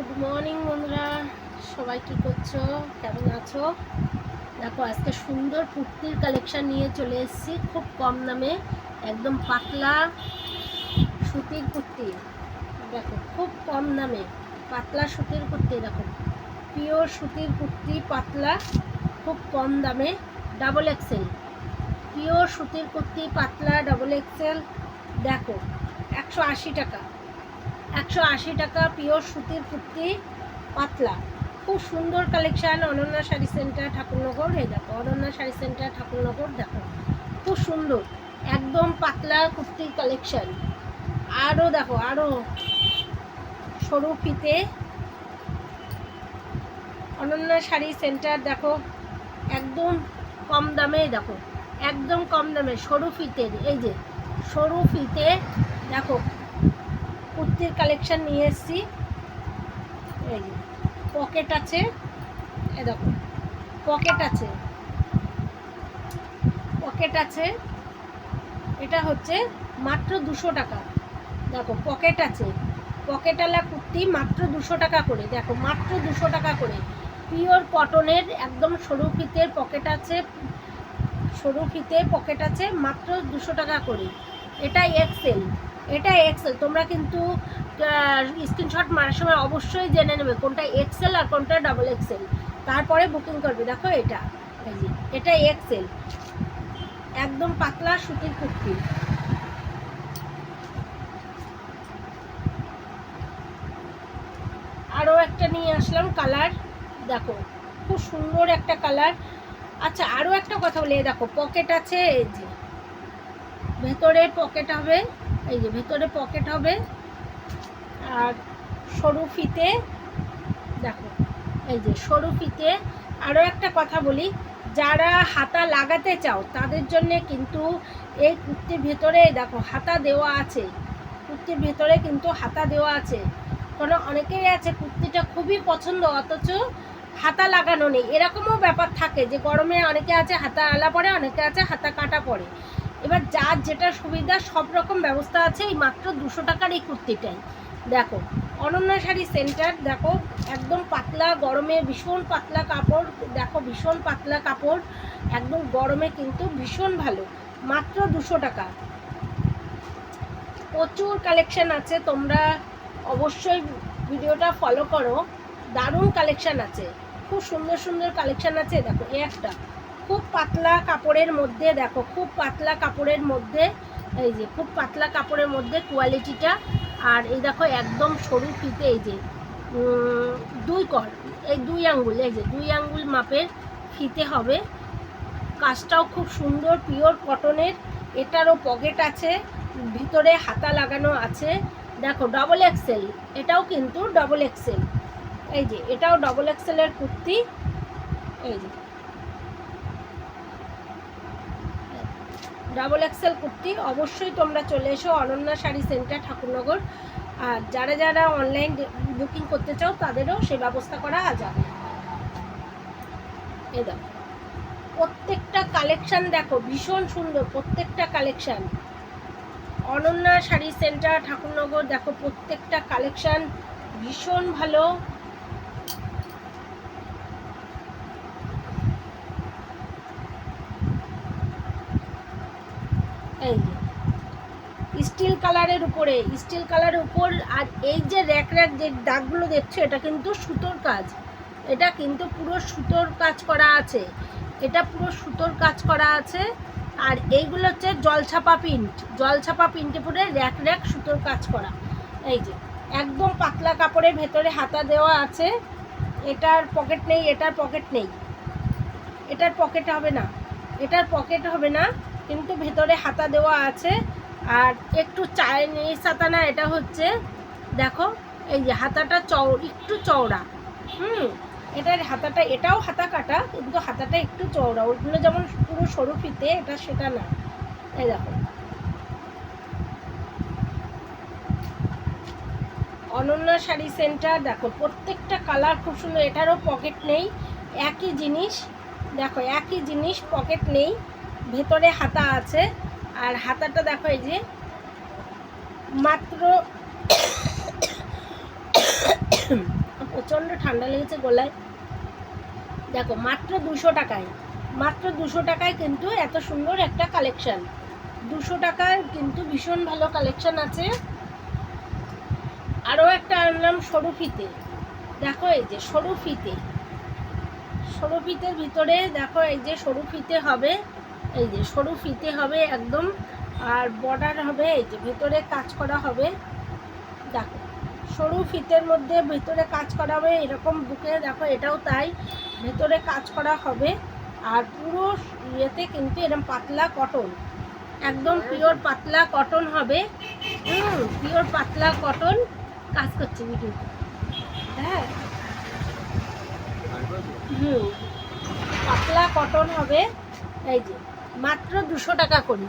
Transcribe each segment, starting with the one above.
Good morning বন্ধুরা। সবাই কি করছ? কেমন আছো? দেখো, আজকে সুন্দর কুর্তির কালেকশান নিয়ে চলে এসেছি, খুব কম দামে। একদম পাতলা সুতির কুর্তি। দেখো, খুব কম দামে। পাতলা সুতির কুর্তি, দেখো। পিওর সুতির কুর্তি, পাতলা, খুব কম দামে। Double XL. পিওর সুতির কুর্তি, পাতলা, ডাবল এক্সেল। দেখো, একশো আশি টাকা। একশো আশি টাকা পিওর সুতির কুর্তি, পাতলা। খুব সুন্দর কালেকশান অনন্যা শাড়ি সেন্টার, ঠাকুরনগর। এই দেখো, অনন্যা শাড়ি সেন্টার, ঠাকুরনগর, দেখো। খুব সুন্দর, একদম পাতলা কুর্তির কালেকশান। আরও দেখো আরও সরু ফিতে অনন্যা শাড়ি সেন্টার, দেখো। একদম কম দামে, দেখো। একদম কম দামে, সরু ফিতের এই যে, সরু ফিতে, দেখো। কুর্তির কালেকশন নিয়ে এসেছি। এই যে পকেট আছে। এ দেখো পকেট আছে। পকেট আছে। এটা হচ্ছে মাত্র দুশো টাকা। দেখো পকেট আছে। পকেটওয়ালা কুর্তি মাত্র দুশো টাকা করে। দেখো, মাত্র দুশো টাকা করে। পিওর কটনের একদম সরু ফিতের পকেট আছে। সরু ফিতে পকেট আছে, মাত্র দুশো টাকা করে। এটা এক্সেল এটা এক্সেল তোমরা কিন্তু স্ক্রিনশট মারার সময় অবশ্যই জেনে নেবে কোনটা এক্সেল আর কোনটা ডাবল এক্সেল তারপরে বুকিং করবে। দেখো এটা। এটা এক্সেল একদম পাতলা সুতির কুর্তি। আরও একটা নিয়ে আসলাম কালার দেখো, খুব সুন্দর একটা কালার আচ্ছা আরও একটা কথা বলি। দেখো পকেট আছে, এই যে। ভেতরে পকেট হবে। এই যে ভেতরে পকেট হবে। আর সরু ফিতে, দেখো, এই যে সরু ফিতে আরও একটা কথা বলি, যারা হাতা লাগাতে চাও, তাদের জন্যে কিন্তু এই কুর্তির ভেতরে, দেখো, হাতা দেওয়া আছে। কুর্তির ভেতরে কিন্তু হাতা দেওয়া আছে। কারণ অনেকেই আছে, কুর্তিটা খুবই পছন্দ, অথচ হাতা লাগানো নেই। এরকমও ব্যাপার থাকে যে, গরমে অনেকে আছে হাতা আলা পড়ে অনেকে আছে হাতা কাটা পড়ে এবার যার যেটা সুবিধা, সব রকম ব্যবস্থা আছে, এই মাত্র দুশো টাকার এই কুর্তিটাই। দেখো, অনন্যা শাড়ি সেন্টার দেখো, একদম পাতলা গরমে, ভীষণ পাতলা কাপড়, দেখো, ভীষণ পাতলা কাপড়, একদম গরমে কিন্তু ভীষণ ভালো, মাত্র দুশো টাকা। প্রচুর কালেকশান আছে, তোমরা অবশ্যই ভিডিওটা ফলো করো। দারুণ কালেকশান আছে, খুব সুন্দর সুন্দর কালেকশান আছে, দেখো এ একটা। খুব পাতলা কাপড়ের মধ্যে দেখো, খুব পাতলা কাপড়ের মধ্যে, এই যে, খুব পাতলা কাপড়ের মধ্যে কোয়ালিটিটা। আর এই দেখো, একদম সরু ফিতে এই যে দুই কর, এই দুই আঙ্গুল, এই যে, দুই আঙ্গুল মাপের ফিতে হবে। কাজটাও খুব সুন্দর, পিওর কটনের, এটারও পকেট আছে, ভিতরে হাতা লাগানো আছে। দেখো ডবল এক্সেল এটাও কিন্তু ডবল এক্সেল এই যে, এটাও ডবল এক্সেলের কুর্তি। এই যে ডাবল এক্সেল কুর্তি। অবশ্যই তোমরা চলে এসো অনন্যা শাড়ি সেন্টার, ঠাকুরনগর। আর যারা যারা অনলাইন বুকিং করতে চাও, তাদেরও সে ব্যবস্থা করা যাবে এই দেখো, প্রত্যেকটা কালেকশান দেখো, ভীষণ সুন্দর প্রত্যেকটা কালেকশান অনন্যা শাড়ি সেন্টার, ঠাকুরনগর, দেখো প্রত্যেকটা কালেকশান ভীষণ ভালো। এই স্টিল কালারের উপরে স্টিল কালারের উপর আর এই যে র্যাক র্যাক যে দাগগুলো দেখছ, এটা কিন্তু সুতোর কাজ। এটা কিন্তু পুরো সুতোর কাজ করা আছে। এটা পুরো সুতোর কাজ করা আছে। আর এইগুলো হচ্ছে জলছাপা প্রিন্ট। জলছাপা প্রিন্টে পরে র্যাক র্যাক সুতোর কাজ করা। এই যে, একদম পাতলা কাপড়ের ভেতরে হাতা দেওয়া আছে। এটার পকেট নেই, এটার পকেট নেই। এটার পকেট হবে না। এটার পকেট হবে না। কিন্তু ভেতরে হাতা দেওয়া আছে। আর একটু চাইনিজ হাতা না এটা হচ্ছে, দেখো, এই যে হাতাটা চৌ একটু চওড়া। হুম, এটার হাতাটা, এটাও হাতা কাটা, কিন্তু হাতাটা একটু চওড়া। ওইগুলো যেমন পুরো সরু ফিতে, এটা সেটা না। এই দেখো। অনন্যা শাড়ি সেন্টার, দেখো, প্রত্যেকটা কালার খুব সুন্দর, এটারও পকেট নেই। একই জিনিস, দেখো, একই জিনিস, পকেট নেই। ভেতরে হাতা আছে। আর হাতাটা দেখো এই যে, মাত্র প্রচণ্ড ঠান্ডা লেগেছে গলায়। দেখো, মাত্র দুশো টাকায়, মাত্র দুশো টাকায় কিন্তু এত সুন্দর একটা কালেকশন দুশো টাকার কিন্তু ভীষণ ভালো কালেকশন আছে। আরও একটা আনলাম সরু ফিতে দেখো এই যে সরু ফিতে সরু ফিতের ভিতরে দেখো এই যে সরু ফিতে হবে। এই যে সরু ফিতে হবে একদম আর বর্ডার হবে এই যে ভেতরে কাজ করা হবে। দেখো সরু ফিতের মধ্যে ভেতরে কাজ করা হবে এরকম বুকে দেখো এটাও তাই ভেতরে কাজ করা হবে। আর পুরো ইয়েতে কিন্তু এরকম পাতলা কটন একদম পিওর পাতলা কটন হবে। হুম পিওর পাতলা কটন কাজ করছে ভিডিও হ্যাঁ। হুম পাতলা কটন হবে এই যে। মাত্র দুশো টাকা করি।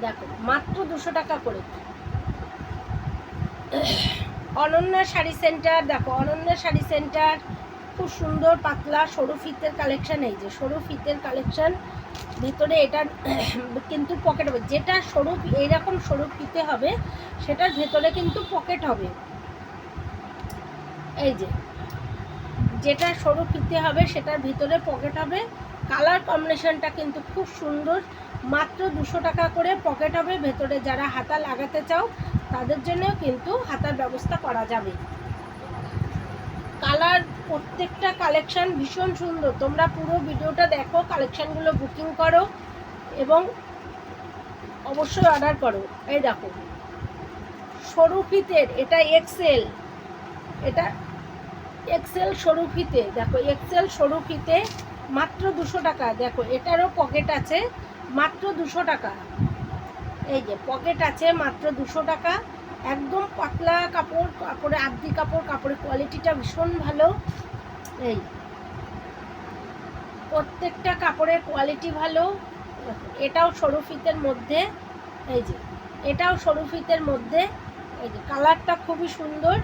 দেখো, মাত্র দুশো টাকা করে। অনন্যা শাড়ি সেন্টার, দেখো, অনন্যা শাড়ি সেন্টার। খুব সুন্দর, পাতলা, সরু ফিতের কালেকশন এই যে, সরু ফিতের কালেকশন ভিতরে এটা কিন্তু পকেট হবে। যেটা সরু, এইরকম সরু ফিতে হবে, সেটার ভেতরে কিন্তু পকেট হবে। এই যে যেটা সরু ফিতে হবে, সেটার ভিতরে পকেট হবে। কালার কম্বিনেশনটা কিন্তু খুব সুন্দর। মাত্র দুশো টাকা করে পকেট হবে। ভেতরে যারা হাতা লাগাতে চাও, তাদের জন্যও কিন্তু হাতার ব্যবস্থা করা যাবে। কালার প্রত্যেকটা কালেকশান ভীষণ সুন্দর। তোমরা পুরো ভিডিওটা দেখো কালেকশানগুলো বুকিং করো এবং অবশ্যই অর্ডার করো। এই দেখো, সরু ফিতের এটা এক্সেল এটা এক্সেল সরু ফিতে দেখো এক্সেল সরু ফিতে মাত্র দুশো টাকা, দেখো এটারও পকেট আছে মাত্র দুশো টাকা। এই যে পকেট আছে মাত্র দুশো টাকা, একদম পাতলা কাপড়, কাপড়ে আবদি কাপড় কাপড়ের কোয়ালিটিটা ভীষণ ভালো। এই প্রত্যেকটা কাপড়ের কোয়ালিটি ভালো, এটাও সরু ফিতের মধ্যে, এই যে এটাও সরু ফিতের মধ্যে, এই যে কালারটা খুবই সুন্দর।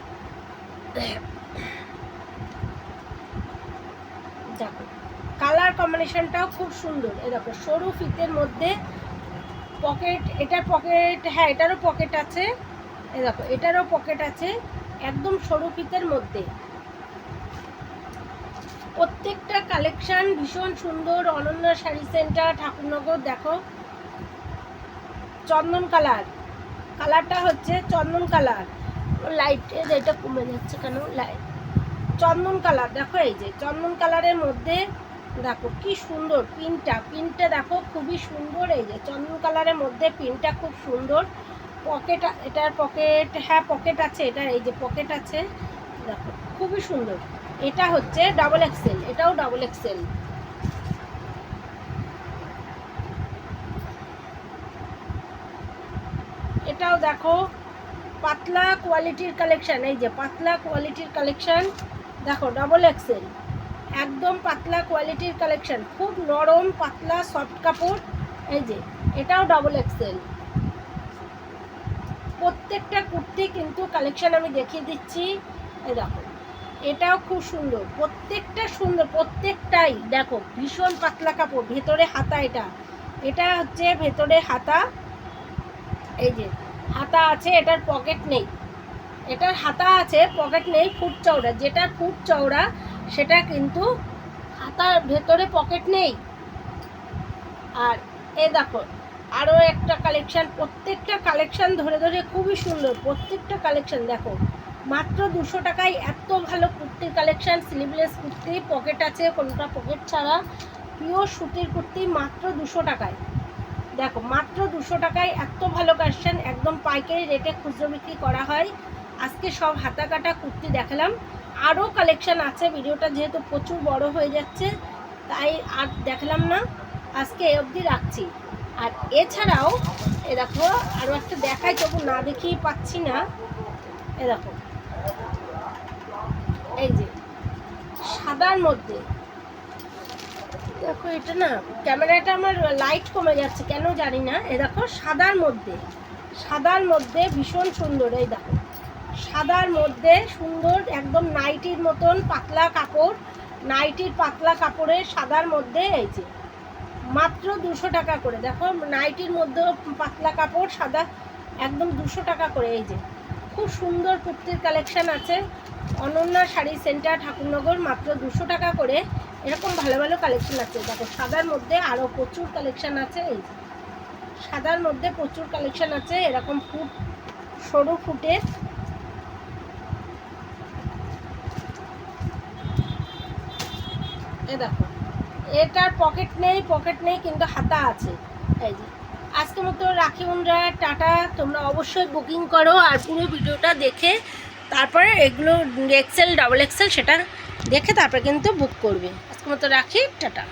দেখো কালার কম্বিনেশনটাও খুব সুন্দর। এ দেখো, সরু ফিতের মধ্যে পকেট এটার পকেট হ্যাঁ এটারও পকেট আছে। এ দেখো, এটারও পকেট আছে, একদম সরু ফিতের মধ্যে। প্রত্যেকটা কালেকশান ভীষণ সুন্দর। অনন্য শাড়ি সেন্টার ঠাকুরনগর, দেখো। চন্দন কালার কালারটা হচ্ছে চন্দন কালার লাইট এটা কমে যাচ্ছে কেন? লাইট চন্দন কালার, দেখো এই যে, চন্দন কালারের মধ্যে দেখো কি সুন্দর পিনটা পিনটা দেখো খুবই সুন্দর, এই যে চন্দন কালারের মধ্যে পিনটা খুব সুন্দর। পকেট, এটার পকেট হ্যাঁ পকেট আছে, এটা এই যে পকেট আছে, দেখো খুবই সুন্দর। এটা হচ্ছে ডাবল এক্সেল এটাও ডাবল এক্সেল এটাও দেখো, পাতলা কোয়ালিটির কালেকশন এই যে পাতলা কোয়ালিটির কালেকশন দেখো ডাবল এক্সেল একদম পাতলা কোয়ালিটির কালেকশন খুব নরম, পাতলা সফট কাপড়, এই যে, এটাও ডাবল এক্সেল প্রত্যেকটা কুর্তি কিন্তু কালেকশন আমি দেখিয়ে দিচ্ছি, এই দেখো, এটাও খুব সুন্দর, প্রত্যেকটা সুন্দর, প্রত্যেকটাই, দেখো, ভীষণ পাতলা কাপড়, ভেতরে হাতা এটা এটা হচ্ছে ভেতরে হাতা, এই যে, হাতা আছে, এটার পকেট নেই। এটার হাতা আছে পকেট নেই ফুট চওড়া। যেটা ফুট চওড়া, সেটা কিন্তু হাতার ভেতরে পকেট নেই। আর এ দেখো আরও একটা কালেকশান প্রত্যেকটা কালেকশান ধরে ধরে খুবই সুন্দর, প্রত্যেকটা কালেকশান দেখো। মাত্র দুশো টাকায় এত ভালো কুর্তির কালেকশান স্লিভলেস কুর্তি পকেট আছে, কোনটা পকেট ছাড়া পিওর সুতির কুর্তি মাত্র দুশো টাকায়। দেখো, মাত্র দুশো টাকায় এত ভালো কালেকশান একদম পাইকারি রেটে খুচরো বিক্রি করা হয়। আজকে সব হাতা কাটা কুর্তি দেখালাম। আরও কালেকশান আছে, ভিডিওটা যেহেতু প্রচুর বড় হয়ে যাচ্ছে, তাই আর দেখালাম না। আজকে এ অবধি রাখছি। আর এছাড়াও, এ দেখো আরও একটা দেখাই, তবু না দেখিয়ে পাচ্ছি না। এ দেখো। এই যে, সাদার মধ্যে। দেখো, এটা না, ক্যামেরাটা আমার লাইট কমে যাচ্ছে, কেন জানি না। এ দেখো, সাদার মধ্যে। সাদার মধ্যে ভীষণ সুন্দর, এই দেখো। সাদার মধ্যে সুন্দর একদম নাইটির মতন পাতলা কাপড়, নাইটির পাতলা কাপড়ের সাদার মধ্যে এই যে, মাত্র দুশো টাকা করে। দেখো, নাইটির মধ্যেও পাতলা কাপড়, সাদা একদম দুশো টাকা করে এই যে। খুব সুন্দর কুর্তির কালেকশান আছে। অনন্যা শাড়ি সেন্টার, ঠাকুরনগর, মাত্র দুশো টাকা করে। এরকম ভালো ভালো কালেকশন আছে। দেখো, সাদার মধ্যে আরও প্রচুর কালেকশান আছে এই যে। সাদার মধ্যে প্রচুর কালেকশন আছে। এরকম ফুট, সরু ফুটের দেখো। এটার পকেট নেই পকেট নেই, কিন্তু হাতা আছে। এই যে। আজকে মতো রাখি বন্ধুরা টাটা। তোমরা অবশ্যই বুকিং করো আর পুরো ভিডিওটা দেখে তারপরে এগুলো এক্সেল ডাবল এক্সেল সেটা দেখে তারপরে কিন্তু বুক করবে। আজকে মতো রাখি, টাটা।